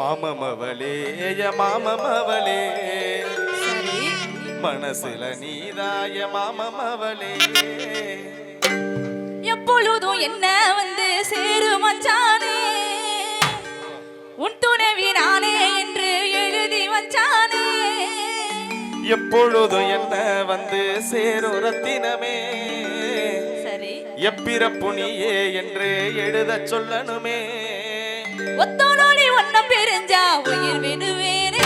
மாமமவளே மாமமவளே. மனசுல நீதாய மாமமவளே. எப்பொழுதும் என்ன வந்து சேரு மச்சானே? உன் துணைவி நானே என்று எழுதி வச்சானே எப்பொழுதும் என்ன வந்து சேரு ரத்தினமே? சரி. நீயே என்று எழுத சொல்லணுமே? ஒத்தோன உயிர் விடுவேனே.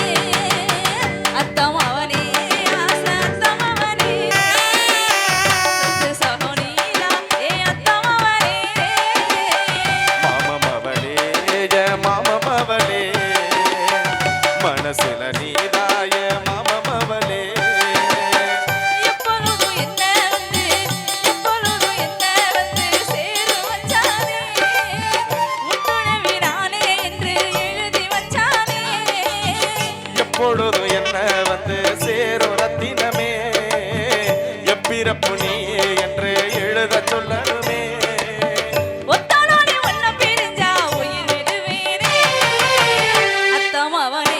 அவனை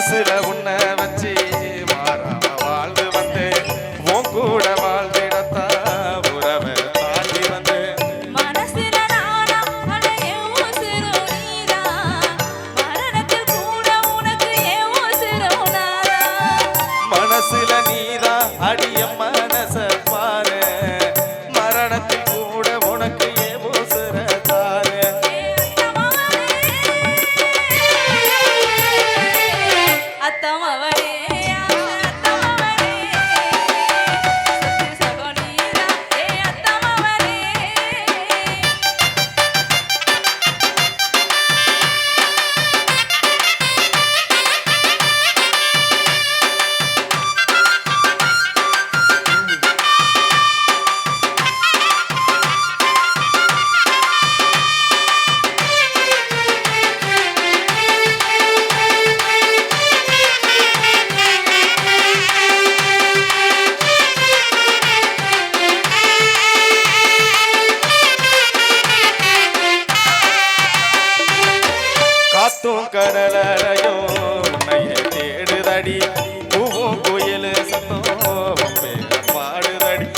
மனசுல உன்னை தூக்கடலையும் நையை தேடுதடி பூவோ கோயில் சத்தம் பாடுதடி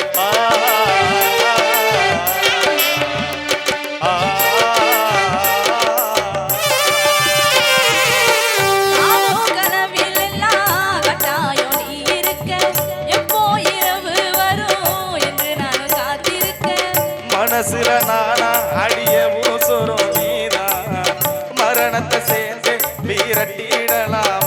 மனசுல நானா சேர்ந்து வீரட்டிடலாம்